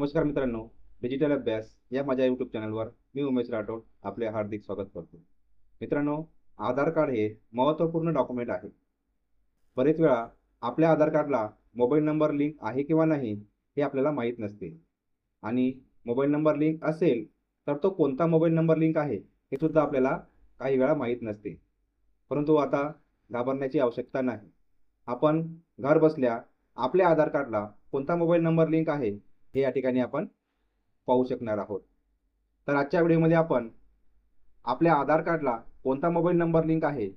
नमस्कार मित्रांनो डिजिटल अभ्यास या माझ्या यूट्यूब चॅनलवर मी उमेश राठोड आपले हार्दिक स्वागत करतो. मित्रांनो आधार कार्ड हे महत्त्वपूर्ण डॉक्युमेंट आहे. बरेच वेळा आपल्या आधार कार्डला मोबाईल नंबर लिंक आहे किंवा नाही हे आपल्याला माहीत नसते. आणि मोबाईल नंबर लिंक असेल तर तो कोणता मोबाईल नंबर लिंक आहे हे सुद्धा आपल्याला काही वेळा माहीत नसते. परंतु आता घाबरण्याची आवश्यकता नाही. आपण घर बसल्या आपल्या आधार कार्डला कोणता मोबाईल नंबर लिंक आहे हे या ठिकाणी आपण पाहू शकणार आहोत. तर आजच्या व्हिडिओमध्ये आपण आपल्या आधार कार्डला कोणता मोबाईल नंबर लिंक आहे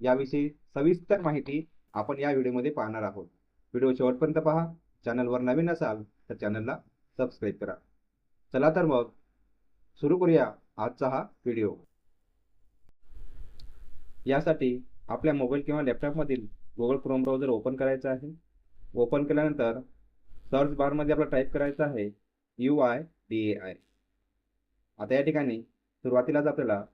याविषयी सविस्तर माहिती आपण या व्हिडिओमध्ये पाहणार आहोत. व्हिडिओ शेवटपर्यंत पहा. चॅनलवर नवीन असाल तर चॅनलला सबस्क्राईब करा. चला तर मग सुरू करूया आजचा हा व्हिडिओ. यासाठी आपल्या मोबाईल किंवा लॅपटॉपमधील गुगल क्रोम ब्राउझर ओपन करायचा आहे. ओपन केल्यानंतर सर्च बारमध्ये आपल्याला टाईप करायचं आहे U I D A I आता या ठिकाणी सुरुवातीलाच आपल्याला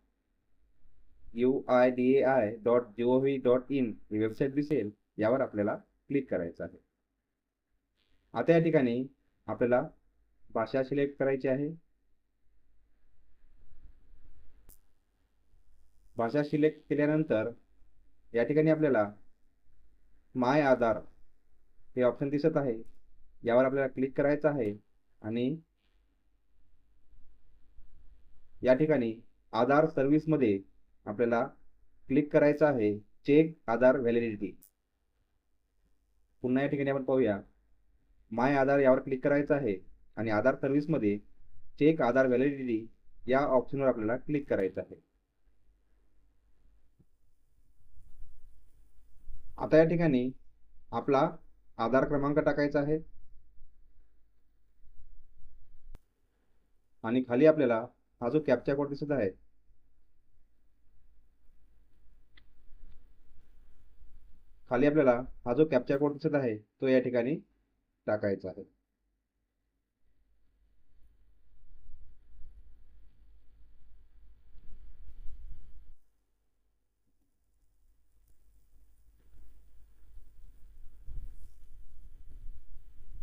U I D A I dot G O V dot in he website दिसेल यावर आपल्याला क्लिक करायचं आहे. आता या ठिकाणी आपल्याला भाषा सिलेक्ट करायची आहे. भाषा सिलेक्ट केल्यानंतर या ठिकाणी आपल्याला माय आधार हे ऑप्शन दिसत आहे. यावर आपल्याला क्लिक करायचं आहे. आणि या ठिकाणी आधार सर्व्हिसमध्ये आपल्याला क्लिक करायचं आहे. चेक आधार व्हॅलिडिटी पुन्हा या ठिकाणी आपण पाहूया. माय आधार यावर क्लिक करायचं आहे. आणि आधार सर्व्हिसमध्ये चेक आधार व्हॅलिडिटी या ऑप्शनवर आपल्याला क्लिक करायचं आहे. आता या ठिकाणी आपला आधार क्रमांक टाकायचा आहे. आणि खाली आपल्याला हा जो कॅप्चा कोड दिसत आहे. खाली आपल्याला हा जो कॅप्चा कोड दिसत आहे तो या ठिकाणी टाकायचा आहे.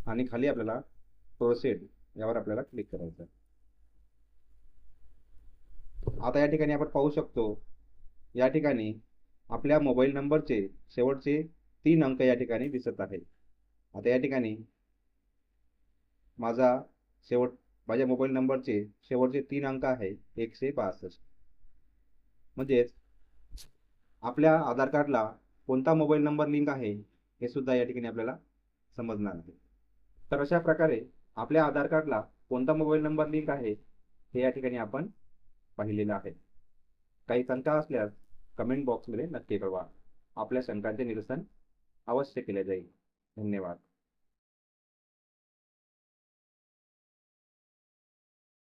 आणि खाली आपल्याला प्रोसेड यावर आपल्याला क्लिक करायचं आहे. आता या ठिकाणी आपण पाहू शकतो या ठिकाणी आपल्या मोबाईल नंबरचे शेवटचे तीन अंक या ठिकाणी दिसत आहेत आता या ठिकाणी माझा शेवट माझ्या मोबाईल नंबरचे शेवटचे तीन अंक आहे एकशे बासष्ट. म्हणजेच आपल्या आधार कार्डला कोणता मोबाईल नंबर लिंक आहे हे सुद्धा या ठिकाणी आपल्याला समजणार आहे. तर अशा प्रकारे आपल्या आधार कार्डला कोणता मोबाईल नंबर लिंक आहे हे या ठिकाणी आपण पाहिलेलं आहे. काही शंका असल्यास कमेंट बॉक्समध्ये नक्की कळवा. आपल्या शंकांचे निरसन अवश्य केले जाईल. धन्यवाद.